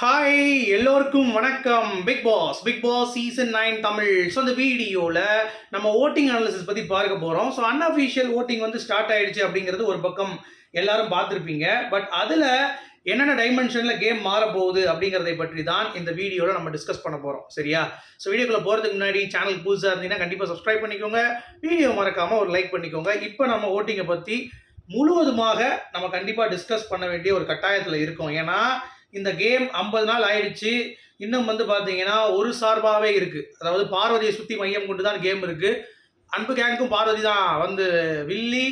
Hi எல்லோருக்கும் வணக்கம். Big boss big boss season nine Tamil. So அந்த வீடியோவில் நம்ம ஓட்டிங் அனாலிசிஸ் பற்றி பார்க்க போகிறோம் ஸோ அன்அஃபிஷியல் ஓட்டிங் வந்து ஸ்டார்ட் ஆயிடுச்சு அப்படிங்கிறது ஒரு பக்கம் எல்லாரும் பார்த்துருப்பீங்க. பட் அதில் என்னென்ன டைமென்ஷனில் கேம் மாறப்போகுது அப்படிங்கிறதை பற்றி தான் இந்த வீடியோவில் நம்ம டிஸ்கஸ் பண்ண போகிறோம் சரியா? ஸோ வீடியோக்குள்ளே போகிறதுக்கு முன்னாடி சேனல் புதுசாக இருந்தீங்கன்னா கண்டிப்பாக சப்ஸ்கிரைப் பண்ணிக்கோங்க. வீடியோ மறக்காமல் ஒரு லைக் பண்ணிக்கோங்க. இப்போ நம்ம ஓட்டிங்கை பற்றி முழுவதுமாக நம்ம கண்டிப்பாக டிஸ்கஸ் பண்ண வேண்டிய ஒரு கட்டாயத்தில் இருக்கோம். ஏன்னா இந்த கேம் ஐம்பது நாள் ஆயிடுச்சு. இன்னும் வந்து பார்த்தீங்கன்னா ஒரு சார்பாகவே இருக்குது அதாவது பார்வதியை சுற்றி மையம் கொண்டு தான் கேம் இருக்குது அன்பு கேங்க்கும் பார்வதி தான் வந்து வில்லி.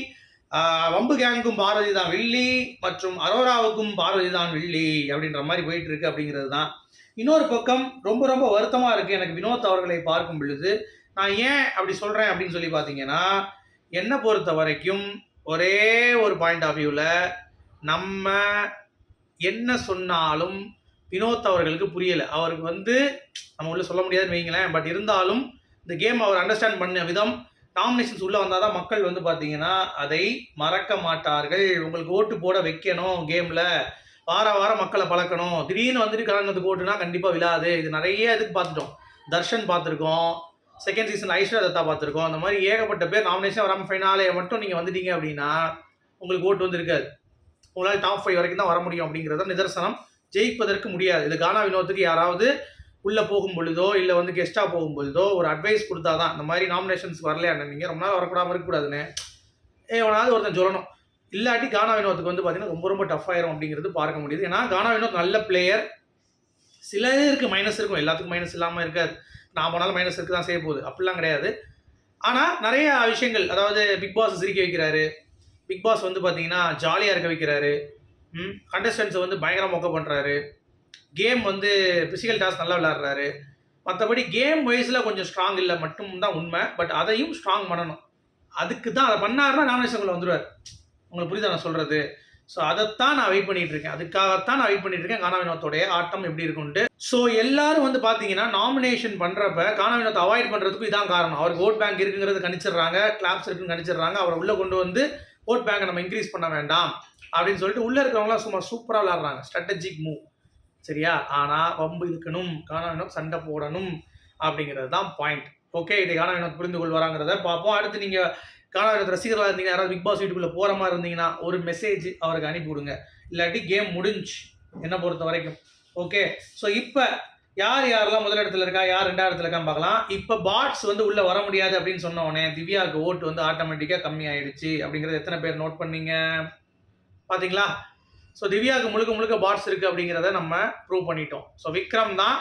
வம்பு கேங்க்கும் பார்வதி தான் வில்லி. மற்றும் அரோராவுக்கும் பார்வதி தான் வில்லி அப்படின்ற மாதிரி போயிட்டு இருக்கு அப்படிங்கிறது தான். இன்னொரு பக்கம் ரொம்ப ரொம்ப வருத்தமாக இருக்குது எனக்கு வினோத் அவர்களை பார்க்கும் பொழுது. நான் ஏன் அப்படி சொல்கிறேன் அப்படின்னு சொல்லி பார்த்தீங்கன்னா என்னை பொறுத்த வரைக்கும் ஒரே ஒரு பாயிண்ட் ஆஃப் வியூவில் நம்ம என்ன சொன்னாலும் வினோத் அவர்களுக்கு புரியலை. அவருக்கு வந்து நம்ம உள்ள சொல்ல முடியாதுன்னு வைங்களேன் பட் இருந்தாலும் இந்த கேம் அவர் அண்டர்ஸ்டாண்ட் பண்ண விதம் நாமினேஷன்ஸ் உள்ளே வந்தால் தான் மக்கள் வந்து பார்த்தீங்கன்னா அதை மறக்க மாட்டார்கள். உங்களுக்கு ஓட்டு போட வைக்கணும் கேமில் வார வாரம் மக்களை பழக்கணும். திடீர்னு வந்துட்டு கலந்ததுக்கு ஓட்டுனா கண்டிப்பாக விழாது. இது நிறைய இதுக்கு பார்த்துட்டோம். தர்ஷன் பார்த்துருக்கோம். செகண்ட் சீசன் ஐஸ்வர்யா தத்தா பார்த்துருக்கோம். அந்த மாதிரி ஏகப்பட்ட பேர் நாமினேஷன் வராமல் ஃபைனாலே மட்டும் நீங்கள் வந்துட்டீங்க அப்படின்னா உங்களுக்கு ஓட்டு வந்து இருக்காது. உங்களால் டாப் ஃபைவ் வரைக்கும் தான் வர முடியும் அப்படிங்கிறத நிதர்சனம் ஜெயிப்பதற்கு முடியாது. இது கானா வினோத்துக்கு யாராவது உள்ளே போகும் பொழுதோ இல்லை வந்து கெஸ்ட்டாக போகும் பொழுதோ ஒரு அட்வைஸ் கொடுத்தா தான் இந்த மாதிரி நாமினேஷன்ஸ் வரலையாண்ணே நீங்கள் ரொம்ப நாள் வரக்கூடாமல் இருக்கக்கூடாதுன்னு. ஏ எவனாவது ஒருத்தன் சொல்லணும். இல்லாட்டி கானா வினோத்துக்கு வந்து பார்த்தீங்கன்னா ரொம்ப ரொம்ப டஃப் ஆயிரும் அப்படிங்கிறது பார்க்க முடியுது. ஏன்னா கானா வினோத் நல்ல பிளேயர் சில இருக்குது மைனஸ் இருக்கும். எல்லாத்துக்கும் மைனஸ் இல்லாமல் இருக்காது. நான் போனாலும் மைனஸ் இருக்கு தான் செய்ய போகுது அப்படிலாம் கிடையாது. ஆனால் நிறைய விஷயங்கள் அதாவது பிக் பாஸ் சிரிக்க வைக்கிறாரு. பிக் பாஸ் வந்து பார்த்தீங்கன்னா ஜாலியாக இருக்க வைக்கிறாரு. ம் கண்டஸ்டன்ஸை வந்து பயங்கரமாக மொக்க பண்ணுறாரு கேம் வந்து ஃபிசிக்கல் டாஸ்க் நல்லா விளாட்றாரு மற்றபடி கேம் வைஸில் கொஞ்சம் ஸ்ட்ராங் இல்லை மட்டும் தான் உண்மை. பட் அதையும் ஸ்ட்ராங் பண்ணணும். அதுக்கு தான் அதை பண்ணாருன்னா நாமினேஷன்குள்ள வந்துடுவார் உங்களுக்கு புரியுதா நான் சொல்கிறது ஸோ அதைத்தான் நான் வெயிட் பண்ணிட்டு இருக்கேன். அதுக்காகத்தான் நான் வெயிட் பண்ணிட்டு இருக்கேன் கானா வினோத்தோடைய ஆட்டம் எப்படி இருக்கும்ட்டு ஸோ எல்லாரும் வந்து பார்த்தீங்கன்னா நாமினேஷன் பண்ணுறப்ப கானா வினோத்தை அவாய்ட் பண்ணுறதுக்கு இதான் காரணம். அவருக்கு ஓட் பேங்க் இருக்குங்கிறது கணிச்சிடுறாங்க கிளாப்ஸ் இருக்குன்னு கணிச்சிடுறாங்க. அவரை உள்ளே கொண்டு வந்து ஓட் பேங்கை நம்ம இன்க்ரீஸ் பண்ண வேண்டாம் அப்படின்னு சொல்லிட்டு உள்ளே இருக்கிறவங்களாம் சும்மா சூப்பராக விளாட்றாங்க ஸ்ட்ராட்டஜிக் மூவ் சரியா? ஆனால் வம்பு இருக்கணும் காணா சண்டை போடணும் அப்படிங்கிறது தான் பாயிண்ட் ஓகே இதை காணா புரிந்து கொள்வாராங்கிறத பார்ப்போம். அடுத்து நீங்கள் காணா ரசிகர்களாக இருந்தீங்க யாராவது பிக் பாஸ் வீட்டுக்குள்ளே போகிற மாதிரி இருந்தீங்கன்னா ஒரு மெசேஜ் அவருக்கு அனுப்பி விடுங்க இல்லாட்டி கேம் முடிஞ்சு என்னை பொறுத்த வரைக்கும் ஓகே ஸோ இப்போ யார் யாரெல்லாம் முதல் இடத்துல இருக்கா யார் ரெண்டாவது இடத்துல இருக்கான்னு பார்க்கலாம். இப்போ பாட்ஸ் வந்து உள்ளே வர முடியாது அப்படின்னு சொன்ன உடனே திவ்யாவுக்கு ஓட்டு வந்து ஆட்டோமேட்டிக்காக கம்மி ஆயிடுச்சு. அப்படிங்கிறது எத்தனை பேர் நோட் பண்ணீங்க? பார்த்தீங்களா ஸோ திவ்யாவுக்கு முழுக்க முழுக்க பாட்ஸ் இருக்குது அப்படிங்கிறத நம்ம ப்ரூவ் பண்ணிட்டோம். ஸோ விக்ரம் தான்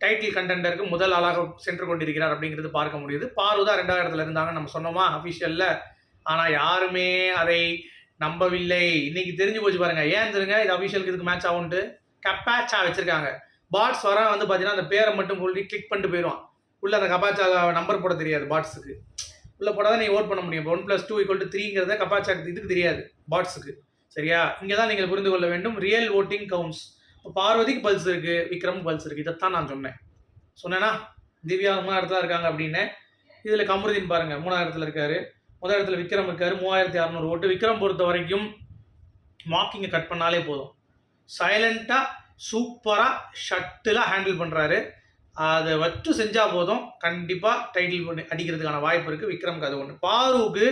டைட்டில் கண்டெண்டருக்கு முதல் ஆளாக சென்று கொண்டிருக்கிறார் அப்படிங்கிறது பார்க்க முடியுது. பாரு தான் ரெண்டாவது இடத்துல இருந்தாங்க. நம்ம சொன்னோமா அஃபிஷியலில் ஆனால் யாருமே அதை நம்பவில்லை. இன்னைக்கு தெரிஞ்சு போச்சு பாருங்க. ஏன் தெரியுங்க? இது அஃபிஷியலுக்கு இதுக்கு மேட்ச் ஆகும்ட்டு கப்பாச்சா வச்சுருக்காங்க. பாட்ஸ் வர வந்து பார்த்தீங்கன்னா அந்த பேரை மட்டும் சொல்லி கிளிக் பண்ணிட்டு போயிடுவான். உள்ள அந்த கப்பாச்சா நம்பர் போட தெரியாது பாட்ஸுக்கு உள்ள போடாதான் நீ ஓட் பண்ண முடியும். One plus two equal to த்ரீங்கிறத கப்பாச்சா இதுக்கு தெரியாது பாட்ஸுக்கு சரியா? இங்கே தான் நீங்கள் புரிந்து கொள்ள வேண்டும். ரியல் ஓட்டிங் கவுண்ட்ஸ் இப்போ பார்வதிக்கு பல்ஸ் இருக்குது விக்ரம் பல்ஸ் இருக்குது இதைத்தான் நான் சொன்னேன். சொன்னேன்னா திவ்யா மூணாவது இடத்துல இருக்காங்க அப்படின்னு. இதில் கமருதீன் பாருங்கள் மூணாயிரத்தில் இடத்துல இருக்காரு. முதல் இடத்துல விக்ரம் இருக்காரு மூவாயிரத்தி அறநூறு ஓட்டு. விக்ரம் பொறுத்த வரைக்கும் மார்க்கிங்கை கட் பண்ணாலே போதும். சைலண்ட்டாக சூப்பராக ஷட்டிலாக ஹேண்டில் பண்ணுறாரு அதை வச்சு செஞ்சால் போதும். கண்டிப்பாக டைட்டில் பண்ணி அடிக்கிறதுக்கான வாய்ப்பு இருக்குது விக்ரம்க்கு அது ஒன்று பாருவுக்கு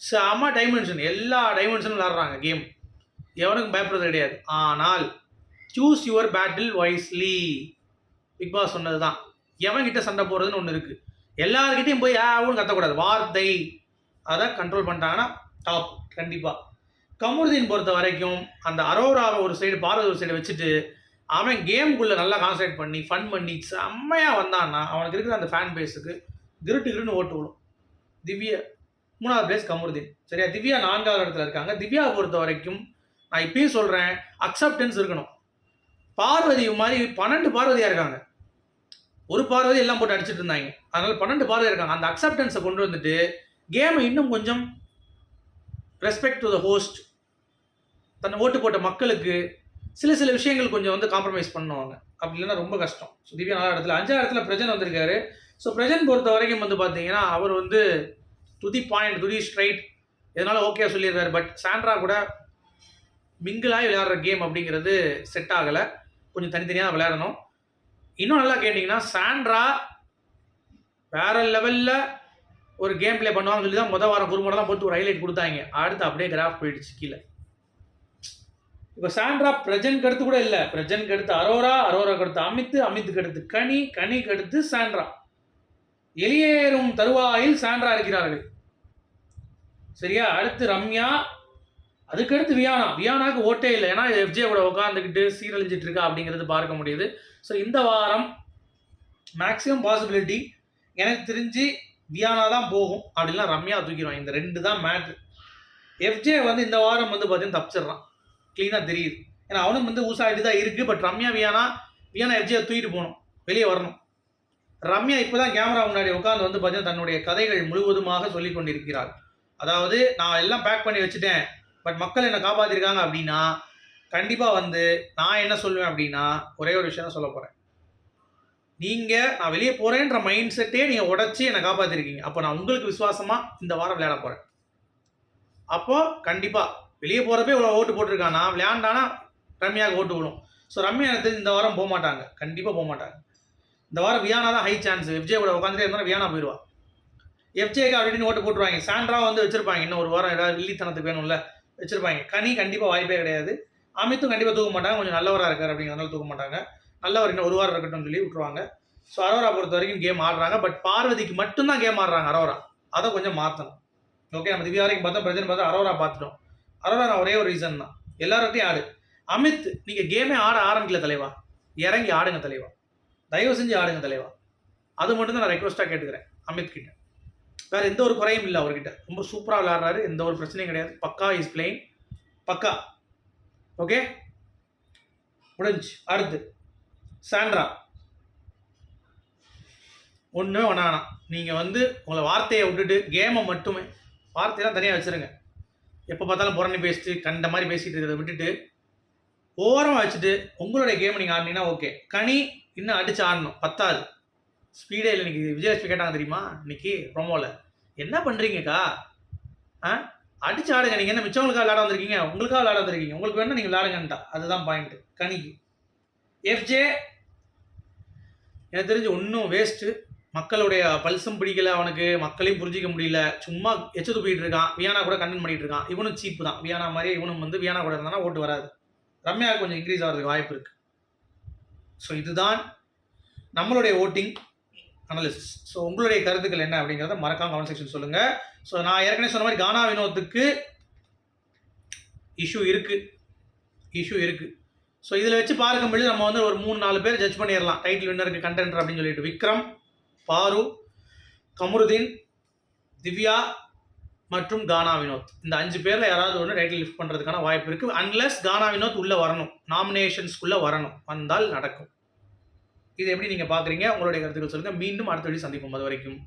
செம டைமென்ஷன் எல்லா டைமென்ஷனும் விளாட்றாங்க கேம் எவனுக்கும் பயப்படுறது கிடையாது. ஆனால் choose your battle wisely big boss சொன்னது தான் எவன்கிட்ட சண்டை போடுறதுன்னு ஒன்று இருக்குது எல்லாருக்கிட்டையும் போய் ஆவுன்னு கத்தக்கூடாது. வார்த்தை. அதை கண்ட்ரோல் பண்ணிட்டாங்கன்னா டாப் கண்டிப்பாக கமருதீன் பொறுத்த வரைக்கும் அந்த அரோராவை ஒரு சைடு பார்வதி ஒரு சைடு வச்சுட்டு அவன் கேம்குள்ளே நல்லா கான்சன்ட்ரேட் பண்ணி ஃபன் பண்ணி செம்மையாக வந்தான்னா அவனுக்கு இருக்கிற அந்த ஃபேன் பேஸுக்கு கிருட்டு கிருன்னு ஓட்டு விடும் திவ்யா மூணாவது பிளேஸ் கமருதீன். சரியா? திவ்யா நான்காவது இடத்துல இருக்காங்க. திவ்யாவை பொறுத்த வரைக்கும் நான் இப்பயும் சொல்கிறேன் அக்செப்டன்ஸ் இருக்கணும். பார்வதி மாதிரி பன்னெண்டு பார்வதியாக இருக்காங்க. ஒரு பார்வதி எல்லாம் போட்டு அடிச்சிட்டு இருந்தாங்க. அதனால பன்னெண்டு பார்வதி இருக்காங்க. அந்த அக்செப்டன்ஸை கொண்டு வந்துட்டு கேமை இன்னும் கொஞ்சம் ரெஸ்பெக்ட் டு த ஹோஸ்ட் தன்னை ஓட்டு போட்ட மக்களுக்கு சில சில விஷயங்கள் கொஞ்சம் வந்து காம்ப்ரமைஸ் பண்ணுவாங்க. அப்படி இல்லைன்னா ரொம்ப கஷ்டம். ஸோ திவ்யா நாலா இடத்துல அஞ்சாவது இடத்துல பிரஜன் வந்திருக்காரு. ஸோ பிரஜன் பொறுத்த வரைக்கும் வந்து பார்த்தீங்கன்னா அவர் வந்து துதி பாயிண்ட் துதி ஸ்ட்ரைட் இதனால ஓகே சொல்லியிருக்காரு. பட் சாண்ட்ரா கூட மிங்கிளாகி விளையாடுற கேம் அப்படிங்கிறது செட் ஆகலை. கொஞ்சம் தனித்தனியாக விளையாடணும். இன்னும் நல்லா கேட்டிங்கன்னா சாண்ட்ரா வேற லெவலில் ஒரு கேம் ப்ளே பண்ணுவாங்கன்னு சொல்லி தான் மொதல் வாரம் குறும்படம்லாம் போட்டு ஒரு ஹைலைட் கொடுத்தாங்க. அடுத்து அப்படியே கிராஃப் போயிடுச்சு கீழே. இப்போ சாண்ட்ரா பிரஜனுக்கு அடுத்து கூட இல்லை. பிரஜனுக்கு அடுத்து அரோரா அரோராக்கு அடுத்து அமித்து அமித்துக்கு அடுத்து கனி கனிக்கு அடுத்து சாண்ட்ரா. வெளியேறும் தருவாயில் சாண்ட்ரா இருக்கிறார்கள். சரியா? அடுத்து ரம்யா அதுக்கடுத்து வியானா. வியானாக்கு ஓட்டே இல்லை. ஏன்னா எஃப்ஜே கூட உட்காந்துக்கிட்டு சீரழிஞ்சிட்டு இருக்கா அப்படிங்கிறது பார்க்க முடியுது. ஸோ இந்த வாரம் மேக்ஸிமம் பாசிபிலிட்டி எனக்கு தெரிஞ்சு வியானா தான் போகும். அப்படிலாம் ரம்யா தூக்கிடுவான். இந்த ரெண்டு தான் மேட்ரு எஃப்ஜே வந்து இந்த வாரம் வந்து பார்த்தீங்கன்னா தப்பிச்சிடுறான். க்ளீனாக தெரியுது. ஏன்னா அவனும் வந்து ஊசாயிட்டு தான் இருக்குது பட் ரம்யா வியானா வியானா எஃப்ஜே தூக்கிட்டு போகணும். வெளியே வரணும். ரம்யா இப்போ தான் கேமரா முன்னாடி உட்காந்து வந்து பார்த்தீங்கன்னா தன்னுடைய கதைகள் முழுவதுமாக சொல்லி கொண்டிருக்கிறாள். அதாவது நான் எல்லாம் பேக் பண்ணி வச்சுட்டேன் பட் மக்கள் என்னை காப்பாற்றிருக்காங்க அப்படின்னா கண்டிப்பாக வந்து நான் என்ன சொல்லுவேன் அப்படின்னா ஒரே ஒரு விஷயம் தான் சொல்ல போகிறேன் நீங்கள் நான் வெளியே போகிறேன்ற மைண்ட் செட்டே நீங்கள் உடச்சி என்னை காப்பாற்றிருக்கீங்க அப்போ நான் உங்களுக்கு விசுவாசமாக இந்த வாரம் விளையாட போகிறேன் அப்போது கண்டிப்பாக வெளியே போகிறப்ப இவ்வளோ ஓட்டு போட்டிருக்கானா. விளையாண்டானா ரம்யாவுக்கு ஓட்டு விடும் ஸோ ரம்யா எனக்கு தெரிஞ்சு இந்த வாரம் போக மாட்டாங்க கண்டிப்பாக போக மாட்டாங்க இந்த வாரம் வியானா தான் ஹை சான்ஸ் எஃப்ஜே கூட உட்காந்துட்டே இருந்தாலும் வியானா போயிடுவா எஃப்ஜேக்கு அப்படின்னு ஓட்டு போட்டுருவாங்க. சாண்ட்ரா வந்து வச்சிருப்பாங்க. இன்னும் ஒரு வாரம் ஏதாவது வில்லித்தனத்துக்கு வேணும்ல வச்சிருப்பாங்க. கனி கண்டிப்பாக வாய்ப்பே கிடையாது. அமித்தும் கண்டிப்பாக தூக்க மாட்டாங்க. கொஞ்சம் நல்லவராக இருக்கார் அப்படிங்கிறதுனால தூக்க மாட்டாங்க. நல்லவர் இன்னும் ஒரு வாரம் இருக்கட்டும் சொல்லி விட்டுருவாங்க. ஸோ அரோரா பொறுத்த வரைக்கும் கேம் ஆடுறாங்க. பட் பார்வதிக்கு மட்டும்தான் கேம் ஆடுறாங்க அரோரா. அதை கொஞ்சம் மாற்றணும் ஓகே நம்ம திவ்யா வரைக்கும் பார்த்தோம். பிரச்சனை பார்த்தா அரோரா பார்த்துட்டோம். அதான் நான் ஒரே ஒரு ரீசன் தான். எல்லார்ட்டையும் ஆடு. அமித் நீங்கள் கேமே ஆட ஆரம்பிக்கல தலைவா. இறங்கி ஆடுங்க தலைவா. தயவு செஞ்சு ஆடுங்க தலைவா. அது மட்டும் தான் நான் ரெக்வஸ்ட்டாக கேட்டுக்கிறேன் அமித் கிட்ட. வேற எந்த ஒரு குறையும் இல்லை அவர்கிட்ட. ரொம்ப சூப்பராக விளாட்றாரு எந்த ஒரு பிரச்சனையும் கிடையாது. பக்கா இஸ் பிளேயிங் பக்கா. ஓகே முடிஞ்சு. அடுத்து. சாண்ட்ரா. ஒன்றுமே ஒன்றானா நீங்கள் வந்து உங்களை வார்த்தையை விட்டுட்டு கேமை மட்டுமே வார்த்தையெல்லாம் தனியாக வச்சுருங்க. எப்போ பார்த்தாலும் புறணி பேசிட்டு கண்ட மாதிரி பேசிட்டு இருக்கிறத விட்டுட்டு ஓரமாக வச்சுட்டு உங்களுடைய கேம் நீங்கள் ஆடினீங்கன்னா ஓகே கனி இன்னும் அடிச்சு ஆடணும். பத்தாது. ஸ்பீடே இல்லை. இன்னைக்கு விஜயலட்சுமி கேட்டாங்க தெரியுமா? இன்னைக்கு ப்ரோமோவில் என்ன பண்ணுறீங்கக்கா ஆ? அடிச்சு ஆடுங்க. நீங்கள் என்ன மிச்சவங்களுக்காக விளாட வந்திருக்கீங்க? உங்களுக்காக விளாட வந்திருக்கீங்க. உங்களுக்கு வேணா நீங்கள் விளாடுங்கன்ட்டா. அதுதான் பாயிண்ட் கனிக்கு எஃப்ஜே எனக்கு தெரிஞ்சு ஒன்றும் வேஸ்ட்டு மக்களுடைய பல்சம் பிடிக்கல அவனுக்கு மக்களையும் புரிஞ்சிக்க முடியல. சும்மா எச்சு துப்பிட்டு இருக்கான். வியானா கூட கண்டென்ட் பண்ணிட்டு இருக்கான். இவனும் சீப்பு தான். வியானா மாதிரியே இவனும் வந்து வியானா கூட இருந்தானா ஓட்டு வராது. ரம்யா கொஞ்சம் இன்க்ரீஸ் ஆகிறதுக்கு வாய்ப்பு இருக்கு. ஸோ இதுதான் நம்மளுடைய ஓட்டிங் அனலிசிஸ் ஸோ உங்களுடைய கருத்துக்கள் என்ன அப்படிங்கிறத மறக்காம கமெண்ட் செக்ஷன் சொல்லுங்க. ஸோ நான் ஏற்கனவே சொன்ன மாதிரி கானா வினோத்துக்கு இஷ்யூ இருக்கு. இஷ்யூ இருக்கு. ஸோ இதில் வச்சு பார்க்கும்பொழுது நம்ம வந்து ஒரு மூணு நாலு பேர் ஜட்ஜ் பண்ணிடலாம். டைட்டில் வின்னருக்கு கண்டென்டர் அப்படின்னு சொல்லிட்டு விக்ரம் பாரு கமருதீன் திவ்யா மற்றும் கானா வினோத். இந்த அஞ்சு பேரில் யாராவது ஒன்று டைட்டில் லிஃப்ட் பண்ணுறதுக்கான வாய்ப்பு இருக்குது அன்லஸ் கானா வினோத் உள்ளே வரணும். நாமினேஷன்ஸ்குள்ளே வரணும். வந்தால் நடக்கும். இது எப்படி நீங்கள் பார்க்குறீங்க உங்களுடைய கருத்துக்கள் சொல்லுங்கள் மீண்டும் அடுத்த வழி சந்திப்போம். அது வரைக்கும்.